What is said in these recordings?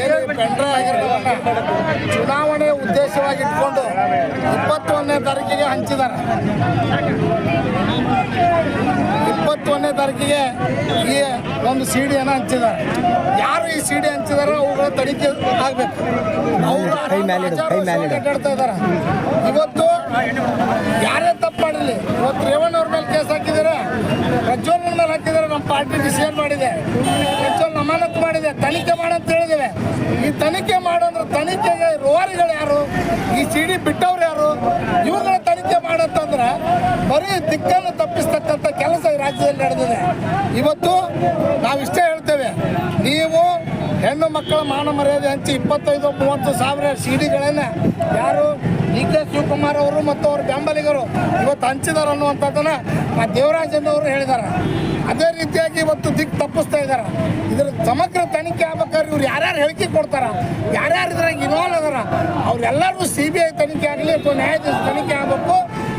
ಏನು ಪೆಂಡ್ರ ಆಗಿರೋದನ್ನ ಚುನಾವಣೆ ಉದ್ದೇಶವಾಗಿ ಇಟ್ಕೊಂಡು ಇಪ್ಪತ್ತೊಂದನೇ ತಾರೀಕಿಗೆ ಹಂಚಿದ್ದಾರೆ. ಇಪ್ಪತ್ತೊಂದನೇ ತಾರೀಕಿಗೆ ಈ ಒಂದು ಸಿ ಡಿಯನ್ನು ಹಂಚಿದ್ದಾರೆ. ಯಾರು ಈ ಸಿ ಡಿ ಹಂಚಿದಾರೋ ಅವುಗಳ ತನಿಖೆ ಆಗಬೇಕು. ಅವರು ಕೈ ಮೇಲೆ ಕೈ ಮೇಲಿಡು. ಅಡ್ಡಾಡ್ತಾ ಇದ್ದಾರೆ. ಇವತ್ತು ಯಾರೇ ತಪ್ಪು ಮಾಡಿರಲಿ ಇವತ್ತು ರೇವಣ್ಣ ಅವ್ರ ಮೇಲೆ ಕೇಸ್ ಹಾಕಿದ್ದಾರೆ ಪ್ರಜ್ವಲ್ ಮೇಲೆ ಹಾಕಿದ್ದಾರೆ. ನಮ್ಮ ಪಾರ್ಟಿ ಡಿಸಿಷನ್ ಮಾಡಿದೆ. ಹೆಚ್ಚು ಅಮಾನತು ಮಾಡಿದೆ. ತನಿಖೆ ಮಾಡಂತ ಹೇಳಿದ್ದೇವೆ. ಈ ತನಿಖೆ ಮಾಡೋದ್ರ ತನಿಖೆಗೆ ರೋವಾರಿಗಳು ಯಾರು? ಈ ಸಿಡಿ ಬಿಟ್ಟವ್ರು ಯಾರು? ಇವುಗಳ ತನಿಖೆ ಮಾಡಂತಂದ್ರೆ ಬರೀ ದಿಕ್ಕನ್ನು ತಪ್ಪಿಸ್ತಕ್ಕಂಥ ಕೆಲಸ ಈ ರಾಜ್ಯದಲ್ಲಿ ನಡೆದಿದೆ. ಇವತ್ತು ನಾವಿಷ್ಟೇ ಹೇಳ್ತೇವೆ. ನೀವು ಹೆಣ್ಣು ಮಕ್ಕಳ ಮಾನ ಮರ್ಯಾದೆ ಹಂಚಿ ಇಪ್ಪತ್ತೈದು, ಮೂವತ್ತು ಸಾವಿರ ಸಿಡಿಗಳನ್ನು ಯಾರು ಡಿ ಕೆ ಶಿವಕುಮಾರ್ ಅವರು ಮತ್ತು ಅವ್ರ ಬೆಂಬಲಿಗರು ಇವತ್ತು ಹಂಚಿದಾರೆ ಅನ್ನುವಂಥದ್ದನ್ನು ಆ ದೇವರಾಜನ್ ಅವರು ಹೇಳಿದ್ದಾರೆ ಅದೇ ರೀತಿಯಾಗಿ ಇವತ್ತು ದಿಕ್ಕು ತಪ್ಪಿಸ್ತಾ ಇದ್ದಾರೆ ಇದ್ರ ಸಮಗ್ರ ತನಿಖೆ ಆಗ್ಬೇಕಾದ್ರೆ ಇವ್ರು ಯಾರ್ಯಾರು ಹೇಳಿಕೆ ಕೊಡ್ತಾರ ಯಾರ್ಯಾರು ಇದ್ರಾಗ ಇನ್ವಾಲ್ವ್ ಅದಾರ ಅವ್ರೆಲ್ಲರೂ ಸಿ ಬಿ ಐ ತನಿಖೆ ಆಗಲಿ ಅಥವಾ ನ್ಯಾಯಾಧೀಶ ತನಿಖೆ ಆಗಬೇಕು.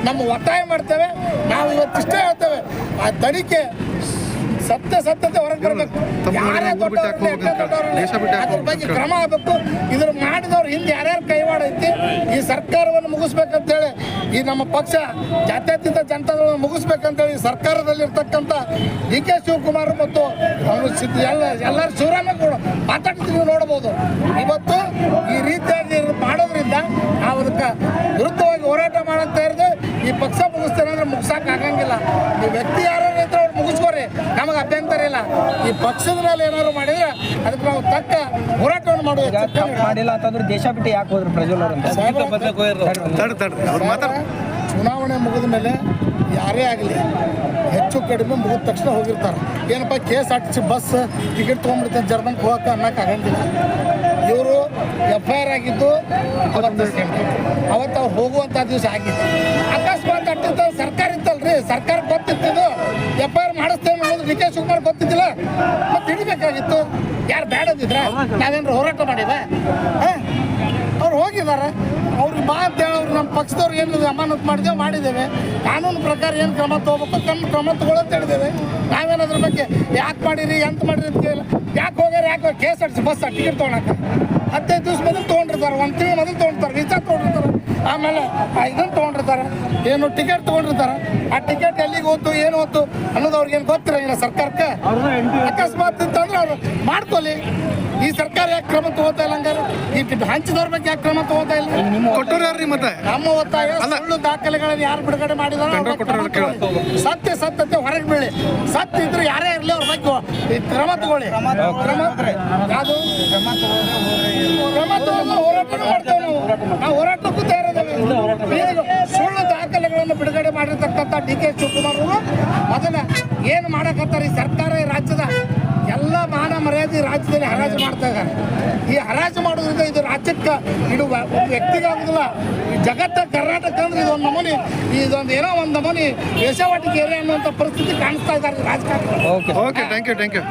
ನಮ್ಮ ಒತ್ತಾಯ ಮಾಡ್ತೇವೆ ನಾವು ಇವತ್ತಿಷ್ಟೇ ಹೇಳ್ತೇವೆ ಆ ತನಿಖೆ ಸತ್ಯ ಸತ್ಯತೆ ಹೊರಗೆ ಬರಬೇಕು. ಯಾರೇ ಅದ್ರ ಬಗ್ಗೆ ಕ್ರಮ ಆಗಬೇಕು. ಇದ್ರ ಮಾಡಿದವ್ರು ಹಿಂದೆ ಯಾರ್ಯಾರು ಕೈವಾಡ ಐತಿ ಈ ಸರ್ಕಾರವನ್ನು ಮುಗಿಸ್ಬೇಕಂತೇಳಿ ಈ ನಮ್ಮ ಪಕ್ಷ ಜಾತ್ಯತೀತ ಜನತಾದಳವನ್ನು ಮುಗಿಸ್ಬೇಕಂತೇಳಿ ಸರ್ಕಾರದಲ್ಲಿರ್ತಕ್ಕಂಥ ಡಿ ಕೆ ಶಿವಕುಮಾರ್ ಮತ್ತು ಎಲ್ಲ ಎಲ್ಲರೂ ಶಿವರಾಮ ಕೂಡ ಮಾತಾಡ್ತೀವಿ ನೋಡ್ಬೋದು ಇವತ್ತು ಈ ರೀತಿಯಾಗಿ ಮಾಡೋದ್ರಿಂದ ನಾವು ವಿರುದ್ಧವಾಗಿ ಹೋರಾಟ ಮಾಡಂತ ಇರೋದು ಈ ಪಕ್ಷ ಮುಗಿಸ್ತೇನೆ ಅಂದ್ರೆ ಮುಗಿಸಕ್ ಆಗಂಗಿಲ್ಲ. ಈ ವ್ಯಕ್ತಿ ಯಾರು ಇದ್ರೆ ಅವ್ರು ಮುಗಿಸ್ಕೋರಿ. ನಮಗೆ ಅಭ್ಯಂತರ ಇಲ್ಲ. ಈ ಪಕ್ಷದ ಮೇಲೆ ಏನಾದ್ರು ಮಾಡಿದ್ರೆ ಅದಕ್ಕೆ ನಾವು ತಕ್ಕ ಹೋರಾಟವನ್ನು ಮಾಡುವ ಮಾಡಿಲ್ಲ ಅಂತಂದ್ರೆ ದೇಶ ಬಿಟ್ಟು ಯಾಕೆ ಹೋದ್ರು ಪ್ರಜ್ವಲ್ ಚುನಾವಣೆ ಮುಗಿದ ಮೇಲೆ ಯಾರೇ ಆಗಲಿ ಹೆಚ್ಚು ಕಡಿಮೆ ಮುಗಿದ ತಕ್ಷಣ ಹೋಗಿರ್ತಾರೆ. ಏನಪ್ಪ K S R T C bus ticket ತೊಗೊಂಡ್ಬಿಡ್ತಾರೆ ಜರ್ಮನ್ಗೆ ಹೋಗಕ್ಕೆ ಅನ್ನಕ್ಕೆ ಆಗಂಗಿಲ್ಲ. ಇವರು ಎಫ್ ಐ ಆರ್ ಆಗಿದ್ದು ಅವತ್ತು ಅವತ್ತು ಅವ್ರು ಹೋಗುವಂಥ ದಿವಸ ಆಗಿತ್ತು. ಅಕಸ್ಮಾತ್ ಅಟ್ಟಿದ್ದ ಸರ್ಕಾರ ಇತ್ತಲ್ರಿ? ಸರ್ಕಾರ ಗೊತ್ತಿತ್ತು ಎಫ್ ಐ ಆರ್ ಮಾಡಿಸ್ತೇವೆ ಅನ್ನೋದು ಡಿ ಕೆ ಶಿವಕುಮಾರ್ ಗೊತ್ತಿದ್ದಿಲ್ಲ. ಮತ್ತೆ ಹಿಡಿಬೇಕಾಗಿತ್ತು. ಯಾರು ಬೇಡದಿದ್ರ ನಾವೇನ್ರ ಹೋರಾಟ ಮಾಡಿದ ಅವ್ರು ಹೋಗಿದ್ದಾರೆ ಅವ್ರಿಗೆ ಬಾ ಅಂತ ನಮ್ಮ ಪಕ್ಷದವ್ರು ಏನು ಅಮಾನತ್ ಮಾಡಿದ್ದೇವೆ ಮಾಡಿದ್ದೇವೆ. ಕಾನೂನು ಪ್ರಕಾರ ಏನು ಕ್ರಮ ತಗೋಬೇಕು, ಕ್ರಮ ಕ್ರಮ ತಗೊಳ್ಳಂತ ಹೇಳಿದ್ದೇವೆ ನಾವೇನು ಅದ್ರ ಬಗ್ಗೆ ಯಾಕೆ ಮಾಡಿರಿ, ಎಂತ ಮಾಡಿರಿ ಅಂತ ಕೇಳಿಲ್ಲ. ಯಾಕೆ ಹೋಗ್ಯಾರ, ಯಾಕೆ K S R C bus ticket ತೊಗೊಳಕ್ಕೆ ಹದಿನೈದು ದಿವಸ ಮೊದಲು ತೊಗೊಂಡಿರ್ತಾರೆ, ಒಂದು ತಿಂಗಳು ಮೊದಲು ತೊಗೊಂಡಿರ್ತಾರೆ, ವಿಚಾರ ತೊಗೊಂಡಿರ್ತಾರೆ. ಆಮೇಲೆ ಇದನ್ನು ತೊಗೊಂಡಿರ್ತಾರೆ. ಏನು ಟಿಕೆಟ್ ತೊಗೊಂಡಿರ್ತಾರೆ. ಆ ಟಿಕೆಟ್ ಎಲ್ಲಿಗೆ ಹೋಯ್ತು ಏನು ಹೋಯ್ತು ಅನ್ನೋದು ಅವ್ರಿಗೇನು ಏನು ಸರ್ಕಾರಕ್ಕೆ. ಅಕಸ್ಮಾತ್ ಅಂತಂದ್ರೆ ಈ ಸರ್ಕಾರ ಯಾಕೆ ಕ್ರಮ ತಗೋತಾ ಇಲ್ಲ ಹಂಗಾರೆ? ಈ ಹಂಚಿದವ್ರ ಬಗ್ಗೆ ಯಾಕೆ ಕ್ರಮ ತಗೋತಾ ಇಲ್ಲ? ಮತ್ತೆ? ನಮ್ಮ ಒತ್ತಾಯ ಸುಳ್ಳು ದಾಖಲೆಗಳನ್ನು ಯಾರು ಬಿಡುಗಡೆ ಮಾಡಿದಾರೆ ಸತ್ಯ ಸತ್ಯತೆ ಹೊರಗೆ ಬೀಳಿ. ಸತ್ಯ ಇದ್ರೆ ಯಾರೇ ಇರಲಿ ಅವ್ರ ಬಗ್ಗೆ ಈ ಕ್ರಮ ತಗೊಳ್ಳಿ ಕ್ರಮ ಅದು ಕ್ರಮ ತಗೊಂಡು ಹೋರಾಟ ಮಾಡ್ತೇವೆ ನಾವು. ನಾವು ಹೋರಾಟಕ್ಕೂ ತಯಾರಿದ್ದೇವೆ. ಸುಳ್ಳು ದಾಖಲೆಗಳನ್ನು ಬಿಡುಗಡೆ ಮಾಡಿರ್ತಕ್ಕಂಥ ಡಿ ಕೆ ಶಿವಕುಮಾರ್ ಅವರು ಮೊದಲ ಏನು ಮಾಡಕತ್ತಾರೆ ಈ ಸರ್ಕಾರ ಈ ರಾಜ್ಯದ ಎಲ್ಲ ಮಾನ ಮರ್ಯಾದೆ ರಾಜ್ಯದಲ್ಲಿ ಹರಾಜು ಮಾಡ್ತಾ ಇದ್ದಾರೆ. ಈ ಹರಾಜು ಮಾಡೋದ್ರಿಂದ ಇದು ರಾಜ್ಯಕ್ಕೆ ಇದು ಒಬ್ಬ ವ್ಯಕ್ತಿಗಾಗುದಿಲ್ಲ ಈ ಜಗತ್ತ ಕರ್ನಾಟಕ ಅಂದ್ರೆ ಇದೊಂದು ನಮೂನಿ ಇದೊಂದು ಏನೋ ಒಂದು ನಮೂನಿ ವೇಷವಾಟಿಕೆ ಏರಿಯಾ ಅನ್ನುವಂಥ ಪರಿಸ್ಥಿತಿ ಕಾಣಿಸ್ತಾ ಇದ್ದಾರೆ ರಾಜಕಾರಣ okay okay thank you thank you